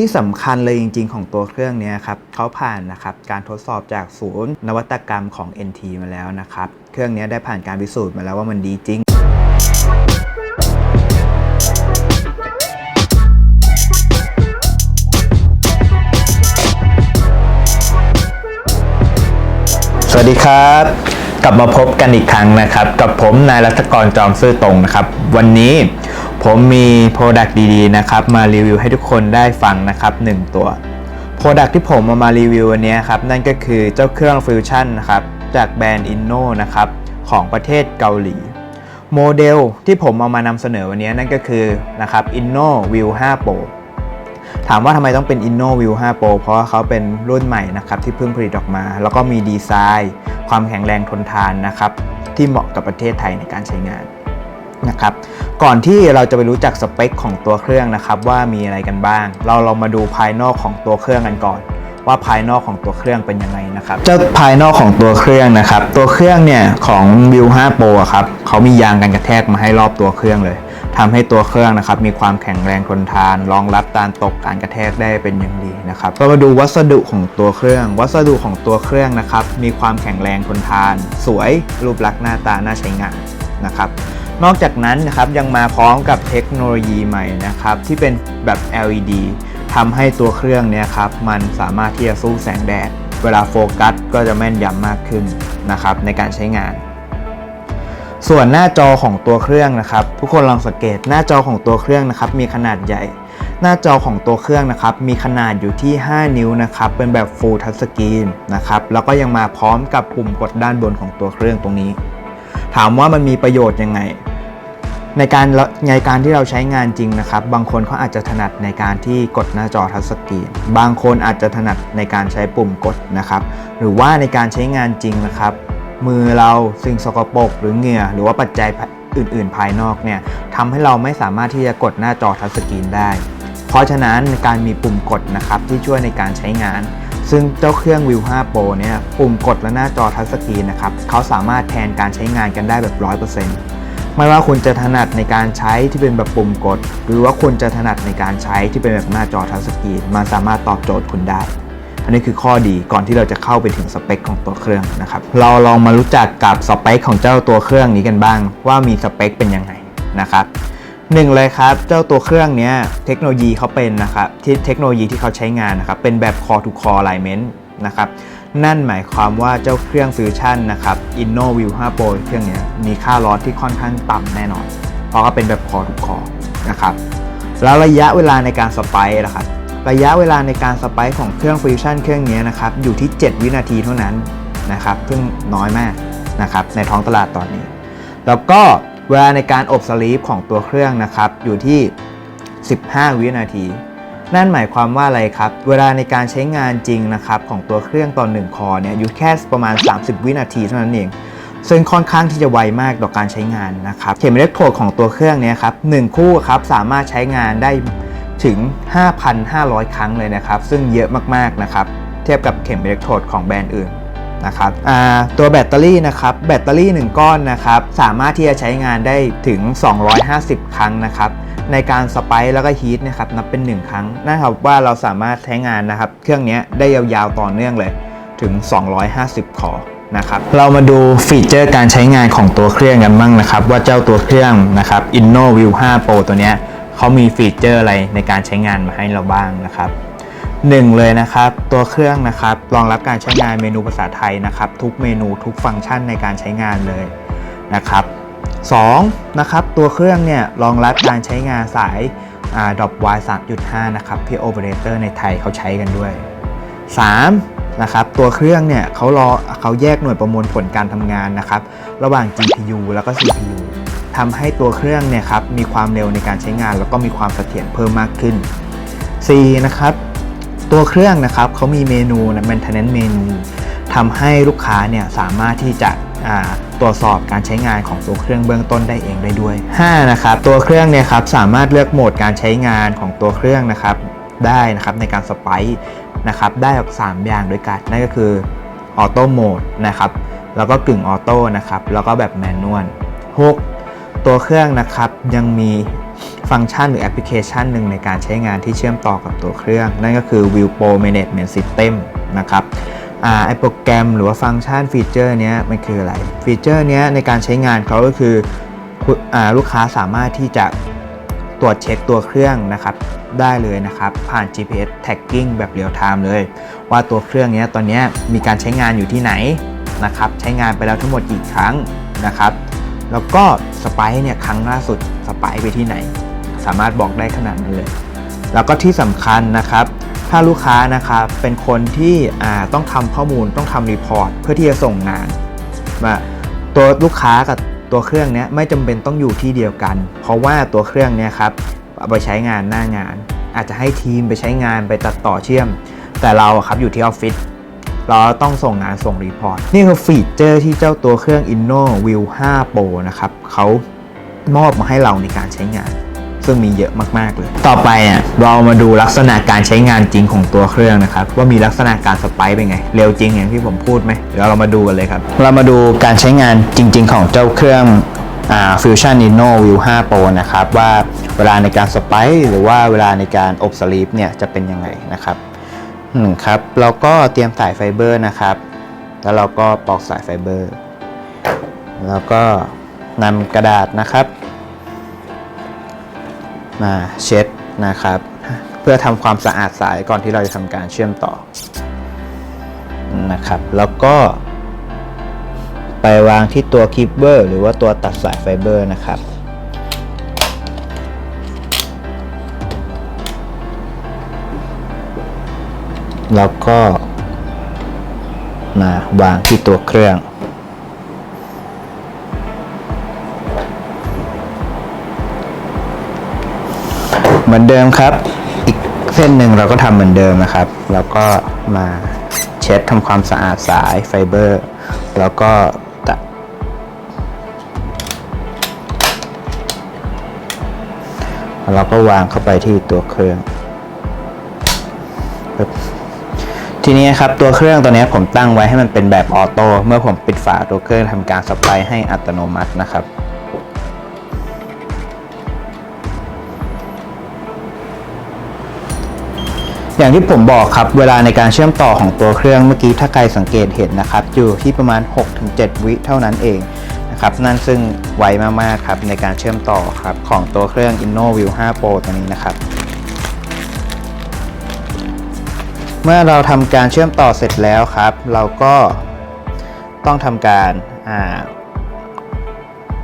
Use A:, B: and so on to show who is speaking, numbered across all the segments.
A: ที่สำคัญเลยจริง ๆ ของตัวเครื่องนี้ครับเขาผ่านนะครับการทดสอบจากศูนย์นวัตกรรมของ NT มาแล้วนะครับเครื่องนี้ได้ผ่านการพิสูจน์มาแล้วว่ามันดีจริงสวัสดีครับ กลับมาพบกันอีกครั้งนะครับ กับผมนายรัตกรจอมซื่อตรงนะครับ วันนี้ ผมมีโปรดักต์ดีๆนะครับมารีวิวให้ทุกคนได้ฟังนะครับ 1 ตัวโปรดักต์ที่ผมเอามารีวิววันนี้ครับนั่นก็คือเจ้าเครื่องฟิวชั่นนะครับจากแบรนด์ Inno นะครับของประเทศเกาหลี โมเดลที่ผมเอามานำเสนอวันนี้นั่นก็คือนะครับ Inno View 5 Pro ถามว่าทำไมต้องเป็น Inno View 5 Pro เพราะว่าเขาเป็นรุ่นใหม่นะครับที่เพิ่งผลิตออกมา แล้วก็มีดีไซน์ ความแข็งแรงทนทานนะครับที่เหมาะกับประเทศไทยในการใช้งาน นะครับก่อนที่เราจะไปรู้จักสเปคของตัวเครื่องนะครับว่ามีอะไรกันบ้าง เราลองมาดูภายนอกของตัวเครื่องกันก่อน ว่าภายนอกของตัวเครื่องเป็นยังไงนะครับเจ้าภายนอกของตัวเครื่องนะครับ ตัวเครื่องเนี่ยของ View 5 Pro ครับเขามียางกันกระแทกมาให้รอบตัวเครื่องเลยทำให้ตัวเครื่องนะครับมีความแข็งแรงทนทาน รองรับการตกการกระแทกได้เป็นอย่างดีนะครับก็มาดูวัสดุของตัวเครื่อง วัสดุของตัวเครื่องนะครับมีความแข็งแรงทนทาน สวยรูปลักษณ์หน้าตาน่าใช้งานนะครับ นอกจากนั้นนะครับยังมาพร้อมกับเทคโนโลยีใหม่นะครับที่เป็นแบบ LED ทำให้ตัวเครื่องเนี้ยครับมันสามารถที่จะสู้แสงแดด เวลาโฟกัสก็จะแม่นยำมากขึ้นนะครับในการใช้งาน ส่วนหน้าจอของตัวเครื่องนะครับ ทุกคนลองสังเกตหน้าจอของตัวเครื่องนะครับมีขนาดใหญ่ หน้าจอของตัวเครื่องนะครับมีขนาดอยู่ที่ 5 นิ้วนะครับเป็นแบบ Full Touch Screen นะครับแล้วก็ยังมาพร้อมกับปุ่มกดด้านบนของตัวเครื่องตรงนี้ ถามว่ามันมีประโยชน์ยังไง ในการในการที่เราใช้งานจริงนะครับ บางคนเขาอาจจะถนัดในการที่กดหน้าจอทัชสกรีนบางคนอาจจะถนัดในการใช้ปุ่มกดนะครับ หรือว่าในการใช้งานจริงนะครับ มือเราสิ่งสกปรกหรือเหงื่อหรือว่าปัจจัยอื่น ๆ ภายนอกเนี่ยทำให้เราไม่สามารถที่จะกดหน้าจอทัชสกรีนได้ เพราะฉะนั้นการมีปุ่มกดนะครับที่ช่วยในการใช้งาน ซึ่งเจ้าเครื่อง View 5 Pro เนี่ยปุ่มกดและหน้าจอทัชสกรีนนะครับเขาสามารถแทนการใช้งานกันได้แบบ 100%ไม่ว่าคุณจะถนัดในการใช้ที่เป็นแบบปุ่มกด หรือว่าคุณจะถนัดในการใช้ที่เป็นแบบหน้าจอทัชสกรีนมันสามารถตอบโจทย์คุณได้อันนี้คือข้อดีก่อนที่เราจะเข้าไปถึงสเปคของตัวเครื่องนะครับ เราลองมารู้จักกับสเปคของเจ้าตัวเครื่องนี้กันบ้าง ว่ามีสเปคเป็นยังไงนะครับ หนึ่งเลยครับ เจ้าตัวเครื่องนี้เทคโนโลยีเขาเป็นนะครับที่เทคโนโลยีที่เขาใช้งานนะครับเป็นแบบ core to core alignment นะครับนั่นหมายความว่าเจ้าเครื่องฟิวชั่นนะครับ Inno View 5 Pro เครื่องนี้มีค่าลอสที่ค่อนข้างต่ำแน่นอน เพราะเขาเป็นแบบ core to core นะครับแล้วระยะเวลาในการสไปร์นะครับระยะเวลาในการสไปค์ของเครื่องฟิวชั่นเครื่องนี้นะครับอยู่ที่ 7 วินาทีเท่านั้นนะครับซึ่งน้อยมากนะครับในท้องตลาดตอนนี้ แล้วก็ เวลาในการอบสลีปของตัวเครื่องนะครับ อยู่ที่ 15 วินาที นั่นหมายความว่าอะไรครับ เวลาในการใช้งานจริงนะครับของตัวเครื่องตอน1คอเนี่ยอยู่แค่ประมาณ 30 วินาทีเท่านั้นเองซึ่งค่อนข้างที่จะไวมากต่อการใช้งานนะครับ เข็มอิเล็กโทรดของตัวเครื่องเนี่ยครับหนึ่งคู่ครับสามารถใช้งานได้ถึง 5,500 ครั้งเลยนะครับ ซึ่งเยอะมากๆนะครับ เทียบกับเข็มอิเล็กโทรดของแบรนด์อื่น นะครับตัวแบตเตอรี่นะครับแบตเตอรี่ 1 ก้อนนะครับสามารถที่จะใช้งานได้ถึง 250 ครั้งนะครับในการสไปร์แล้วก็ฮีทนะครับนับเป็น 1 ครั้งนะครับว่าเราสามารถใช้งานนะครับเครื่องนี้ได้ยาวๆต่อเนื่องเลยถึง 250 คอนะครับเรามาดูฟีเจอร์การใช้งานของตัวเครื่องกันบ้างนะครับ ว่าเจ้าตัวเครื่องนะครับ Inno View 5 Pro ตัวนี้เขามีฟีเจอร์อะไรในการใช้งานมาให้เราบ้างนะครับ หนึ่งเลยนะครับ ตัวเครื่องนะครับรองรับการใช้งานเมนูภาษาไทยนะครับ ทุกเมนูทุกฟังก์ชันในการใช้งานเลยนะครับสองนะครับตัวเครื่องเนี่ยรองรับการใช้งานสายดรอป Y 3.5 นะครับที่โอเปอเรเตอร์ในไทยเขาใช้กันด้วย 3. นะครับตัวเครื่องเนี่ยเขารอเขาแยกหน่วยประมวลผลการทำงานนะครับ ระหว่าง GPU แล้วก็ CPU ทำให้ตัวเครื่องเนี่ยครับมีความเร็วในการใช้งาน แล้วก็มีความเสถียรเพิ่มมากขึ้น 4. นะครับ ตัวเครื่องนะครับเขามีเมนูนะ maintenance เมนูทำให้ลูกค้าเนี่ยสามารถที่จะตรวจสอบการใช้งานของตัวเครื่องเบื้องต้นได้เองได้ด้วย 5. นะครับ ตัวเครื่องเนี่ยครับสามารถเลือกโหมดการใช้งานของตัวเครื่องนะครับได้นะครับในการสไปซ์นะครับได้ 3 อย่างด้วยกันนั่นก็คือออโต้โหมดนะครับแล้วก็กึ่งออโต้นะครับแล้วก็แบบแมนนวล 6. ตัวเครื่องนะครับยังมี ฟังก์ชันหรือแอปพลิเคชันหนึ่งในการใช้งานที่เชื่อมต่อกับตัวเครื่อง นั่นก็คือ View Pro Management System นะครับอ่าไอโปรแกรมหรือว่าฟังก์ชันฟีเจอร์เนี้ยมันคืออะไร ฟีเจอร์เนี้ยในการใช้งานเขาก็คืออลูกค้าสามารถที่จะตรวจเช็คตัวเครื่องนะครับได้เลยนะครับ ผ่าน GPS tagging แบบเรียลไทม์เลย ว่าตัวเครื่องเนี้ยตอนนี้มีการใช้งานอยู่ที่ไหนนะครับ ใช้งานไปแล้วทั้งหมดกี่ครั้งนะครับ แล้วก็ สไปซ์เนี่ยครั้งล่าสุดสไปซ์ไปที่ไหน สามารถบอกได้ขนาดนั้นเลย แล้วก็ที่สำคัญนะครับ ถ้าลูกค้านะครับเป็นคนที่ต้องทำข้อมูลต้องทำรีพอร์ตเพื่อที่จะส่งงานมาตัวลูกค้ากับตัวเครื่องเนี้ยไม่จำเป็นต้องอยู่ที่เดียวกัน เพราะว่าตัวเครื่องเนี้ยครับเอาไปใช้งานหน้างาน อาจจะให้ทีมไปใช้งานไปตัดต่อเชื่อม แต่เราครับอยู่ที่ออฟฟิศ เราต้องส่งงานส่งรีพอร์ต นี่คือฟีเจอร์ที่เจ้าตัวเครื่อง Inno View 5 Pro นะครับเขามอบมาให้เราในการใช้งาน ซึ่งมีเยอะมาก ๆ เลย ต่อไปอะเรามาดูลักษณะการใช้งานจริงของตัวเครื่องนะครับ ว่ามีลักษณะการสไปค์เป็นไง เร็วจริงอย่างที่ผมพูดไหมเดี๋ยวเรามาดูกันเลยครับ เรามาดูการใช้งานจริง ๆ ของเจ้าเครื่องอ่า Fusion Inno View 5 Pro นะครับ ว่าเวลาในการสไปค์หรือว่าเวลาในการอบสลีปเนี่ยจะเป็นยังไงนะครับ หนึ่งครับเราก็เตรียมสายไฟเบอร์นะครับ แล้วเราก็ปอกสายไฟเบอร์ แล้วก็นำกระดาษนะครับ มาเช็ดนะครับ เพื่อทำความสะอาดสายก่อนที่เราจะทำการเชื่อมต่อนะครับ แล้วก็ไปวางที่ตัวคีบเบอร์ หรือว่าตัวตัดสายไฟเบอร์นะครับ แล้วก็มาวางที่ตัวเครื่อง เหมือนเดิมครับ อีกเส้นหนึ่งเราก็ทำเหมือนเดิมนะครับ แล้วก็มาเช็ดทำความสะอาดสายไฟเบอร์ แล้วก็เราก็วางเข้าไปที่ตัวเครื่อง ทีนี้ครับตัวเครื่องตัวนี้ผมตั้งไว้ให้มันเป็นแบบออโต้เมื่อผมปิดฝาตัวเครื่องทำการสปายให้อัตโนมัตินะครับอย่างที่ผมบอกครับเวลาในการเชื่อมต่อของตัวเครื่องเมื่อกี้ถ้าใครสังเกตเห็นนะครับ อยู่ที่ประมาณ 6-7 วิเท่านั้นเองนะครับนั่นซึ่งไวมากๆครับในการเชื่อมต่อครับของตัวเครื่อง Inno View 5 Pro ตัวนี้นะครับ เมื่อเราทำการเชื่อมต่อเสร็จแล้วครับ เราก็ต้องทำการอา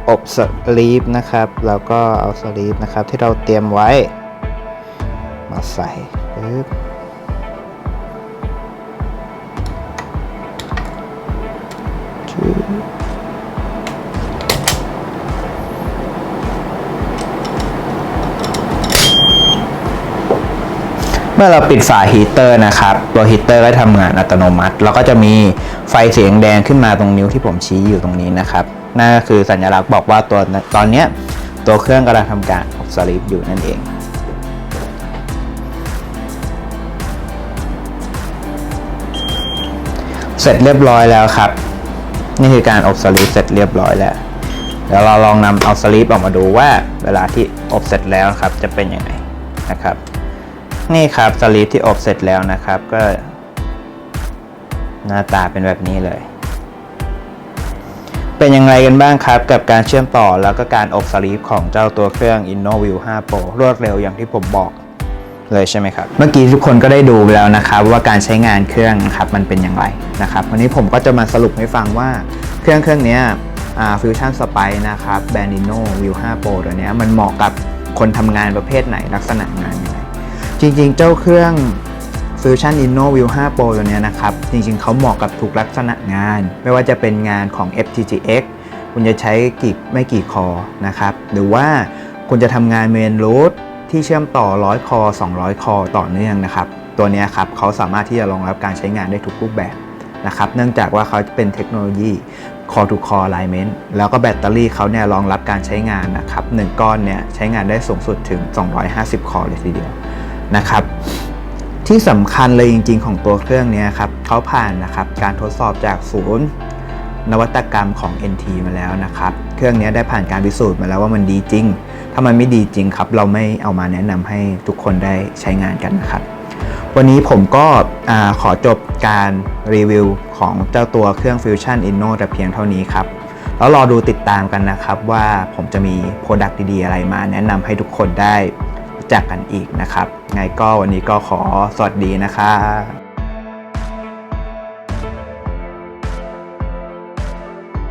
A: อบสลีปนะครับแล้วก็เอาสลีปนะครับที่เราเตรียมไว้ มาใส่ปึ๊บชื่ มื่อเราปิดฝาฮีเตอร์นะครับตัวฮีเตอร์ก็ทำงานอัตโนมัติ แล้วก็จะมีไฟเสียงแดงขึ้นมาตรงนิ้วที่ผมชี้อยู่ตรงนี้นะครับนั่นก็คือสัญลักษณ์บอกว่าตัวตอนนี้ตัวเครื่องกำลังทำการออกสลีปอยู่นั่นเองเสร็จเรียบร้อยแล้วครับ นี่คือการอบสลีปเสร็จเรียบร้อยแล้วเดี๋ยวเราลองนำเอาสลีปออกมาดูว่า เวลาที่อบเสร็จแล้วครับจะเป็นยังไงนะครับ นี่ครับสลีปที่อบเสร็จแล้วนะครับก็ หน้าตาเป็นแบบนี้เลย เป็นยังไงกันบ้างครับ กับการเชื่อมต่อแล้วก็การอบสลีปของเจ้าตัวเครื่อง InnoView 5 Pro รวดเร็วอย่างที่ผมบอกเลยใช่ไหมครับ เมื่อกี้ทุกคนก็ได้ดูแล้วนะครับ ว่าการใช้งานเครื่องนะครับมันเป็นอย่างไรนะครับวันนี้ผมก็จะมาสรุปให้ฟังว่าเครื่องเครื่องนี้ยฟิวชั่นสไปนะครับแบรนด์ Inno View 5 Pro ตัวนี้มันเหมาะกับคนทำงานประเภทไหนลักษณะงานยังไง จริงๆ เจ้าเครื่อง Fusion Inno View 5 Pro ตัวนี้นะครับ จริงๆ เขาเหมาะกับทุกลักษณะงาน ไม่ว่าจะเป็นงานของ FTTX คุณจะใช้กี่ไม่กี่คอนะครับ หรือว่าคุณจะทำงานเมนรูทที่เชื่อมต่อ 100 คอ 200 คอต่อเนื่องนะครับ ตัวนี้ครับเขาสามารถที่จะรองรับการใช้งานได้ทุกรูปแบบนะครับ เนื่องจากว่าเขาเป็นเทคโนโลยี Core to Core Alignment แล้วก็แบตเตอรี่เขาเนี่ยรองรับการใช้งานนะครับหนึ่งก้อนเนี่ยใช้งานได้สูงสุดถึง 250 คอเลยทีเดียว นะครับ ที่สำคัญเลยจริง ๆ ของตัวเครื่องนี้ครับเขาผ่านนะครับการทดสอบจากศูนย์นวัตกรรมของ NT มาแล้วนะครับ เครื่องนี้ได้ผ่านการพิสูจน์มาแล้วว่ามันดีจริง ถ้ามันไม่ดีจริงครับ เราไม่เอามาแนะนำให้ทุกคนได้ใช้งานกันนะครับ วันนี้ผมก็ขอจบการรีวิวของเจ้าตัวเครื่อง Fusion Inno แต่เพียงเท่านี้ครับ แล้วรอดูติดตามกันนะครับว่าผมจะมีโปรดักต์ดีๆอะไรมาแนะนำให้ทุกคนได้ จักกันอีกนะครับ ไงก็วันนี้ก็ขอสวัสดีนะครับ